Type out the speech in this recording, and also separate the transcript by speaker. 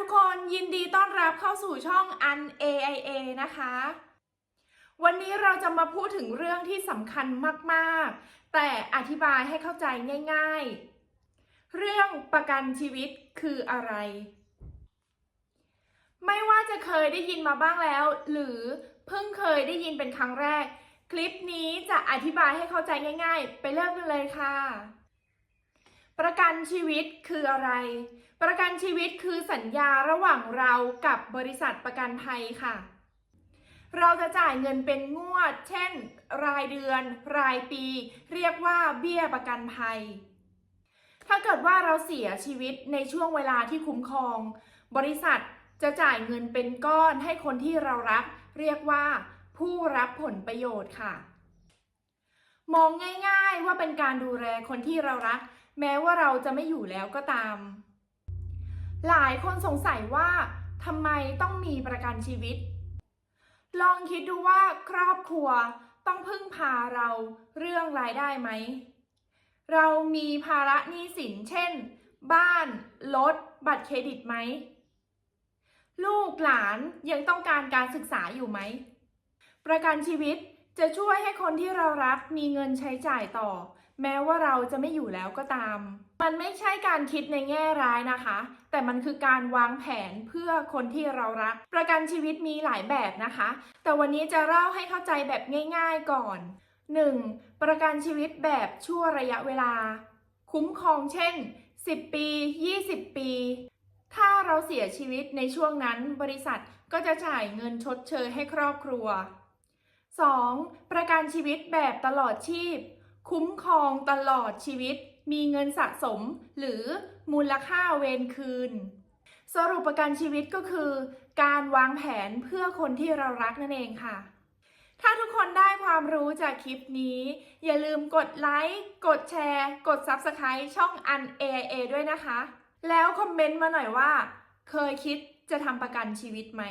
Speaker 1: ทุกคนยินดีต้อนรับเข้าสู่ช่อง Un AIA นะคะ วันนี้เราจะมาพูดถึงเรื่องที่สำคัญมากๆ แต่อธิบายให้เข้าใจง่าย ๆ เรื่องประกันชีวิตคืออะไร ไม่ว่าจะเคยได้ยินมาบ้างแล้ว หรือเพิ่งเคยได้ยินเป็นครั้งแรก คลิปนี้จะอธิบายให้เข้าใจง่าย ๆ ไปเริ่มกันเลยค่ะ ชีวิตคืออะไร ประกันชีวิตคือสัญญาระหว่างเรากับบริษัทประกันภัยค่ะ เราจะจ่ายเงินเป็นงวด เช่น รายเดือน รายปี เรียกว่าเบี้ยประกันภัย ถ้าเกิดว่าเราเสียชีวิตในช่วงเวลาที่คุ้มครอง บริษัทจะจ่ายเงินเป็นก้อนให้คนที่เรารัก เรียกว่าผู้รับผลประโยชน์ค่ะ มองง่ายๆว่าเป็นการดูแลคนที่เรารัก แม้ว่าเราจะไม่อยู่แล้วก็ตาม หลายคนสงสัยว่าทำไมต้องมีประกันชีวิต ลองคิดดูว่าครอบครัวต้องพึ่งพาเราเรื่องรายได้ไหม เรามีภาระหนี้สินเช่น บ้าน รถ บัตรเครดิตไหม ลูกหลานยังต้องการการศึกษาอยู่ไหม ประกันชีวิต จะช่วยให้คนที่เรารักมีเงินใช้จ่ายต่อ แม้ว่าเราจะไม่อยู่แล้วก็ตาม มันไม่ใช่การคิดในแง่ร้ายนะคะ แต่มันคือการวางแผนเพื่อคนที่เรารัก ประกันชีวิตมีหลายแบบนะคะ แต่วันนี้จะเล่าให้เข้าใจแบบง่าย ๆก่อน 1. ประกันชีวิตแบบชั่วระยะเวลา คุ้มครองเช่น 10 ปี 20 ปี ถ้าเราเสียชีวิตในช่วงนั้นบริษัทก็จะจ่ายเงินชดเชยให้ครอบครัว 2. ประกันชีวิตแบบตลอดชีพ คุ้มครองตลอดชีวิต มีเงินสะสม หรือมูลค่าเวรคืน สรุปประกันชีวิตก็คือ การวางแผนเพื่อคนที่เรารักนั่นเองค่ะ ถ้าทุกคนได้ความรู้จากคลิปนี้ อย่าลืมกดไลค์ กดแชร์ กด Subscribe ช่อง Un AIA ด้วยนะคะ แล้วคอมเมนต์มาหน่อยว่า เคยคิดจะทำประกันชีวิตไหม